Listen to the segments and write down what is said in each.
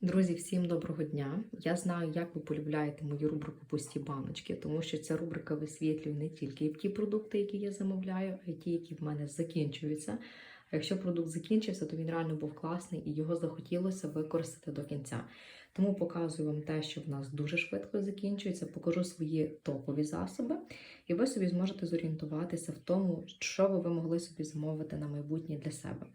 Друзі, всім доброго дня! Я знаю, як ви полюбляєте мою рубрику Пусті баночки, тому що ця рубрика висвітлює не тільки ті продукти, які я замовляю, а й ті, які в мене закінчуються. А якщо продукт закінчився, то він реально був класний і його захотілося використати до кінця. Тому показую вам те, що в нас дуже швидко закінчується, покажу свої топові засоби, і ви собі зможете зорієнтуватися в тому, що ви могли собі замовити на майбутнє для себе.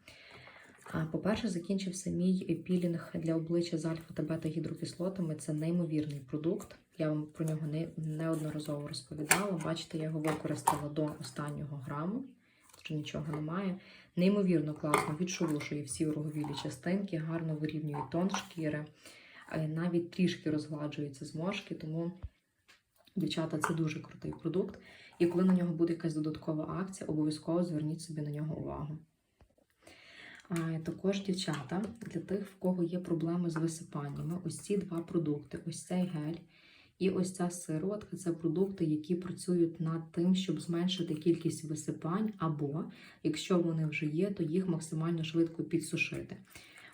По-перше, закінчився мій пілінг для обличчя з альфа та бета гідрокислотами. Це неймовірний продукт. Я вам про нього не, неодноразово розповідала. Бачите, я його використала до останнього граму, що нічого немає. Неймовірно класно відшелушує всі роговілі частинки, гарно вирівнює тон шкіри, е, навіть трішки розгладжуються зморшки, тому, дівчата, це дуже крутий продукт. І коли на нього буде якась додаткова акція, обов'язково зверніть собі на нього увагу. А, Також, дівчата, для тих, в кого є проблеми з висипаннями, ось ці два продукти: ось цей гель і ось ця сироватка це продукти, які працюють над тим, щоб зменшити кількість висипань, або, якщо вони вже є, то їх максимально швидко підсушити.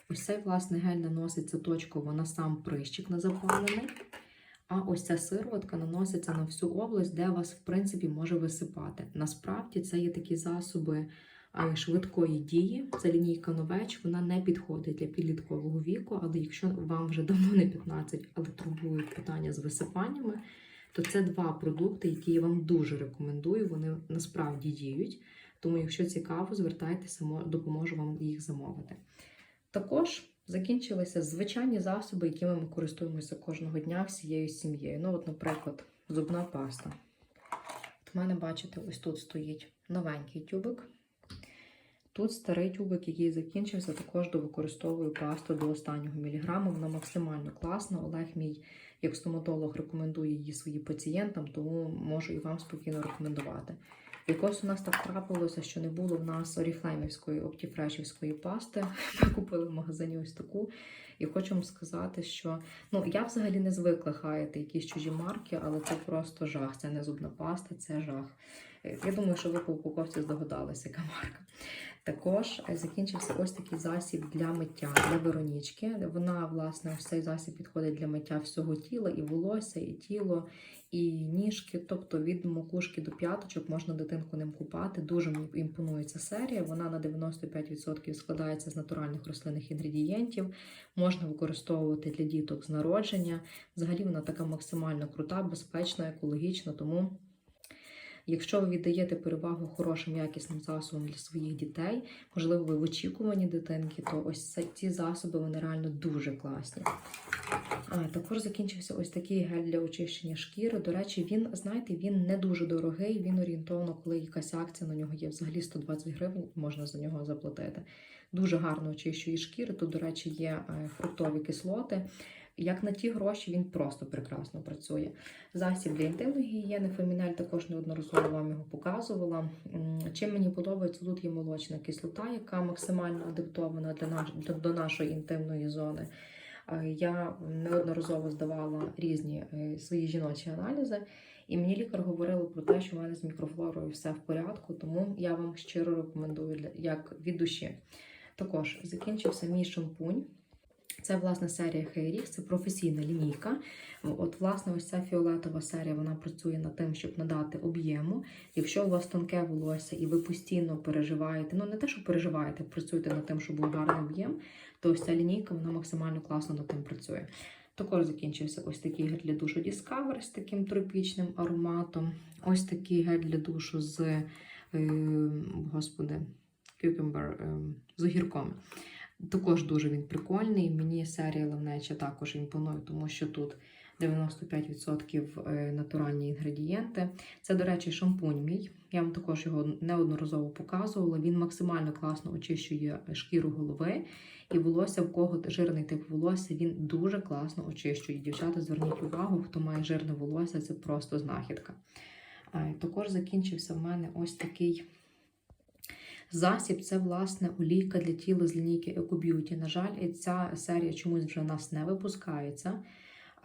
Ось цей власне гель наноситься точково на сам прищик на запалений. А ось ця сироватка наноситься на всю область, де вас, в принципі, може висипати. Насправді, це є такі засоби швидкої дії. Це лінійка новеч, вона не підходить для підліткового віку, але якщо вам вже давно не 15, але турбують питання з висипаннями, то це два продукти, які я вам дуже рекомендую. Вони насправді діють. Тому, якщо цікаво, звертайтеся, допоможу вам їх замовити. Також закінчилися звичайні засоби, якими ми користуємося кожного дня всією сім'єю. Ну, от, наприклад, зубна паста. От в мене, бачите, ось тут стоїть новенький тюбик. Тут старий тюбик, який закінчився, також довикористовую пасту до останнього міліграму. Вона максимально класна. Олег мій, як стоматолог, рекомендує її своїм пацієнтам, тому можу і вам спокійно рекомендувати. Якось у нас так трапилося, що не було в нас оріфлеймівської, оптіфрешівської пасти. Ми купили в магазині ось таку. І хочу вам сказати, що ну я взагалі не звикла хаяти якісь чужі марки, але це просто жах. Це не зубна паста, це жах. Е, Я думаю, що ви по упаковці здогадалися, яка марка. Також е, закінчився ось такий засіб для миття для Веронічки. Вона, власне, ось цей засіб підходить для миття всього тіла, і волосся, і тіло, і ніжки. Тобто від макушки до п'яточок можна дитинку ним купати. Дуже мені імпонує ця серія. Вона на 95% складається з натуральних рослинних інгредієнтів. Можна використовувати для діток з народження. Взагалі вона така максимально крута, безпечна, екологічна. Тому. Якщо ви віддаєте перевагу хорошим якісним засобам для своїх дітей, можливо, ви в очікуванні дитинки, то ось ці засоби вони реально дуже класні. Також закінчився ось такий гель для очищення шкіри. До речі, він, знаєте, він не дуже дорогий. Він орієнтовно, коли якась акція на нього є, взагалі 120 гривень можна за нього заплатити. Дуже гарно очищує шкіру. Тут, до речі, є е, фруктові кислоти. Як на ті гроші, він просто прекрасно працює. Засіб для інтимної гігієни Фемінель також неодноразово вам його показувала. Чим мені подобається, тут є молочна кислота, яка максимально адаптована для наш, до, до нашої інтимної зони. Е, Я неодноразово здавала різні е, свої жіночі аналізи, і мені лікар говорила про те, що в мене з мікрофлорою все в порядку, тому я вам щиро рекомендую як від душі. Також закінчився мій шампунь. Це власне серія Hairix, це професійна лінійка. От, власне, ось ця фіолетова серія вона працює над тим, щоб надати об'єму. Якщо у вас тонке волосся і ви постійно переживаєте, ну не те, що переживаєте, працюєте над тим, щоб був гарний об'єм, то ось ця лінійка вона максимально класно над тим працює. Також закінчився ось такий гель для душу Discover з таким тропічним ароматом. Ось такий гель для душу з е, господи, cucumber, е, з огірком. Також дуже він прикольний. Мені серія Левнеча також імпонує, тому що тут 95% е, натуральні інгредієнти. Це, до речі, шампунь мій. Я вам також його неодноразово показувала. Він максимально класно очищує шкіру голови і волосся, в кого жирний тип волосся, він дуже класно очищує. Дівчата, зверніть увагу, хто має жирне волосся, це просто знахідка. Е, Також закінчився в мене ось такий. Засіб це власне олійка для тіла з лінійки EcoBeauty. На жаль, ця серія чомусь вже в нас не випускається.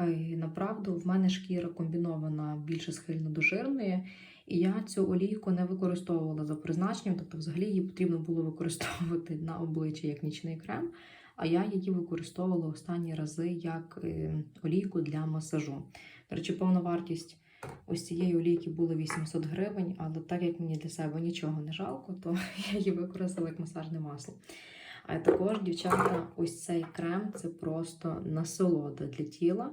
Е, Направду, в мене шкіра комбінована більше схильна до жирної, І я цю олійку не використовувала за призначенням, тобто, взагалі її потрібно було використовувати на обличчя як нічний крем. А я її використовувала останні рази як е, олійку для масажу. До речі, повна вартість ось цієї олійки була 800 гривень, але так як мені для себе нічого не жалко, то я її використала як масажне масло. А також, дівчата, ось цей крем це просто насолода для тіла.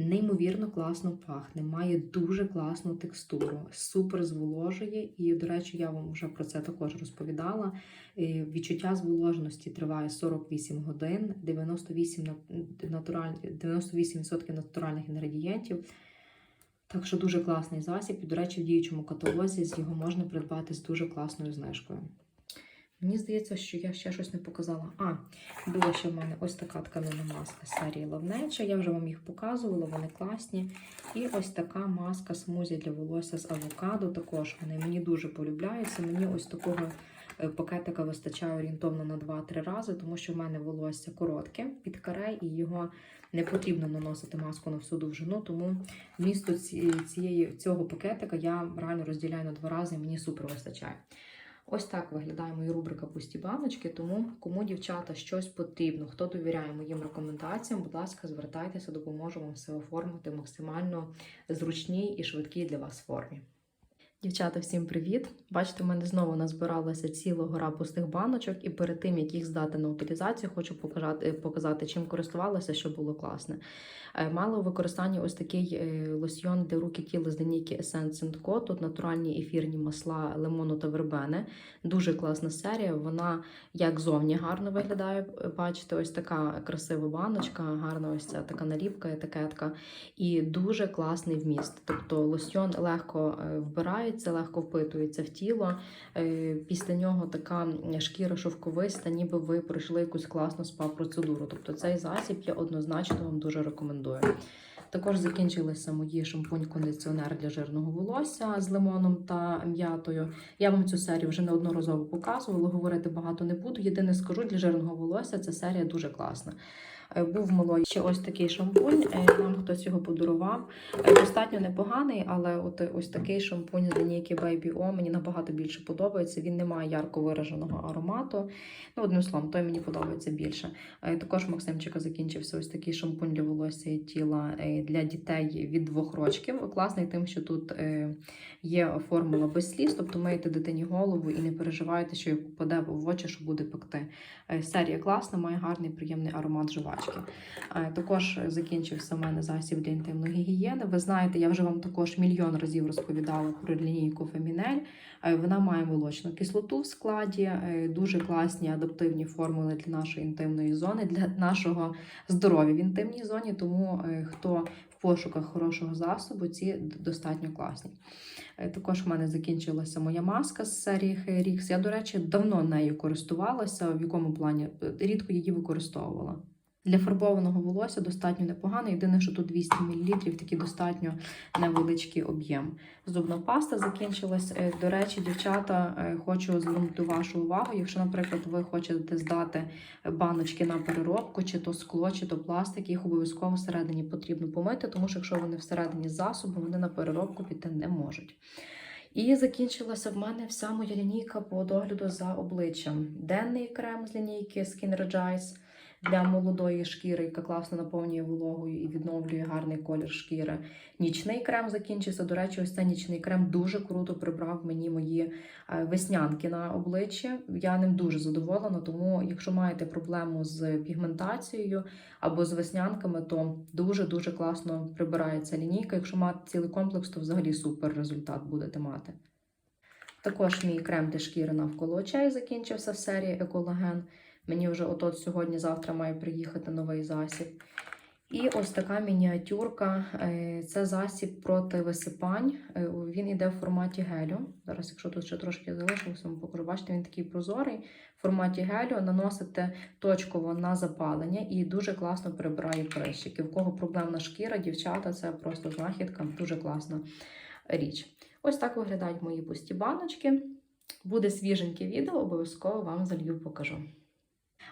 Неймовірно класно пахне, має дуже класну текстуру, супер зволожує. І, до речі, я вам вже про це також розповідала. Е, Відчуття зволоженості триває 48 годин, 98%, натураль... 98% натуральних інгредієнтів. Так що дуже класний засіб. І, до речі, в діючому каталозі його можна придбати з дуже класною знижкою. Мені здається, що я ще щось не показала. А, була ще в мене ось така тканина маска серії Лавнеча. Я вже вам їх показувала, вони класні. І ось така маска смузі для волосся з авокадо. Також вони мені дуже полюбляються. Мені ось такого пакетика вистачає орієнтовно на 2-3 рази, тому що в мене волосся коротке під каре, і його не потрібно наносити маску на всю довжину. Тому вмісто ці- цієї, цього пакетика я реально розділяю на два рази, і мені супер вистачає. Ось так виглядає моя рубрика Пусті баночки. Тому кому дівчата щось потрібно, хто довіряє моїм рекомендаціям, будь ласка, звертайтеся, допоможу вам все оформити максимально зручній і швидкій для вас формі. Дівчата, всім привіт! Бачите, в мене знову назбиралася ціла гора пустих баночок, і перед тим, як їх здати на утилізацію, хочу показати, показати чим користувалася, що було класне. Е, Мала у використанні ось такий е, лосьйон для рук і тіла з лінійки Essence Co. Тут натуральні ефірні масла лимону та вербени. Дуже класна серія. Вона як зовні гарно виглядає. Бачите, ось така красива баночка, гарна ось ця така наліпка, етикетка. І дуже класний вміст. Тобто лосьйон легко е, вбирається, легко впитується в тіло. Е, Після нього така шкіра шовковиста, ніби ви пройшли якусь класну спа-процедуру. Тобто цей засіб я однозначно вам дуже рекомендую. Також закінчилися мої шампунь-кондиціонер для жирного волосся з лимоном та м'ятою. Я вам цю серію вже неодноразово показувала, говорити багато не буду. Єдине скажу для жирного волосся ця серія дуже класна. Е, Був малой ще ось такий шампунь. е, Нам хтось його подарував. Е, Достатньо непоганий, але от ось такий шампунь з лінійки Baby O мені набагато більше подобається. Він не має ярко вираженого аромату. Ну, одним словом, той мені подобається більше. Також Максимчика закінчився ось такий шампунь для волосся і тіла для дітей від двох років. Класний тим, що тут є формула без сліз, тобто миєте дитині голову і не переживаєте, що попаде в очі, що буде пекти. Серія класна, має гарний приємний аромат жвачки. Е, Також закінчився у мене засіб для інтимної гігієни. Ви знаєте, я вже вам також мільйон разів розповідала про лінійку Фемінель. Вона має молочну кислоту в складі, е, дуже класні адаптивні формули для нашої інтимної зони, для нашого здоров'я в інтимній зоні. Тому е, хто в пошуках хорошого засобу, ці достатньо класні. Також в мене закінчилася моя маска з серії Hairix. Я, до речі, давно нею користувалася. В якому плані рідко її використовувала. Для фарбованого волосся достатньо непогано. Єдине, що тут 200 мл, такий достатньо невеличкий об'єм. Зубна паста закінчилась. Е, До речі, дівчата, е, хочу звернути вашу увагу. Якщо, наприклад, ви хочете здати баночки на переробку, чи то скло, чи то пластик, їх обов'язково всередині потрібно помити, тому що якщо вони всередині засобу, вони на переробку піти не можуть. І закінчилася в мене вся моя лінійка по догляду за обличчям. Денний крем з лінійки Skin Regice для молодої шкіри, яка класно наповнює вологою і відновлює гарний колір шкіри. Нічний крем закінчився. До речі, ось цей нічний крем дуже круто прибрав мені мої е, веснянки на обличчі. Я ним дуже задоволена, тому якщо маєте проблему з пігментацією або з веснянками, то дуже-дуже класно прибирається лінійка. Якщо мати цілий комплекс, то взагалі супер результат будете мати. Також мій крем для шкіри навколо очей закінчився в серії Екологен. Мені вже от сьогодні-завтра має приїхати новий засіб. І ось така мініатюрка. Е, Це засіб проти висипань. Е, Він іде в форматі гелю. Зараз, якщо тут ще трошки залишилося, покажу. Бачите, він такий прозорий в форматі гелю. Наносите точково на запалення і дуже класно прибирає прищики. В кого проблемна шкіра, дівчата, це просто знахідка, дуже класна річ. Ось так виглядають мої пусті баночки. Буде свіженьке відео, обов'язково вам залью покажу.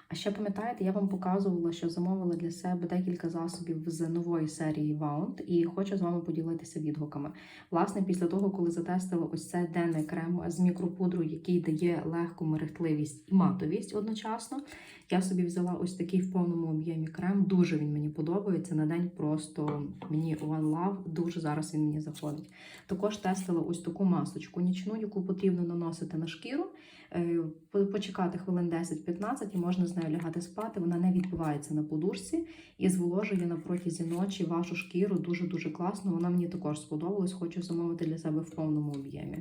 А ще пам'ятаєте, я вам показувала, що замовила для себе декілька засобів з нової серії Wound і хочу з вами поділитися відгуками. Власне, після того, коли затестила ось цей денний крем з мікропудрою, який дає легку мерехтливість і матовість одночасно, я собі взяла ось такий в повному об'ємі крем. Дуже він мені подобається. На день просто мені One Love, дуже зараз він мені заходить. Також тестила ось таку масочку нічну, яку потрібно наносити на шкіру. Е, по- Почекати хвилин 10-15 і можна з нею лягати спати. Вона не відбивається на подушці і зволожує на протязі ночі вашу шкіру дуже дуже класно. Вона мені також сподобалась. Хочу замовити для себе в повному об'ємі.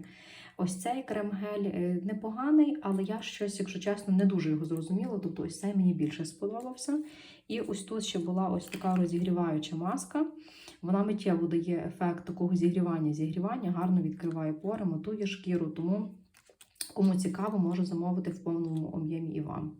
Ось цей крем-гель е, непоганий, але я щось, якщо чесно, не дуже його зрозуміла. Тобто, ось цей мені більше сподобався. І ось тут ще була ось така розігріваюча маска. Вона миттєво дає ефект такого зігрівання. Зігрівання гарно відкриває пори, матує шкіру. Тому, кому цікаво, можу замовити в повному об'ємі і вам.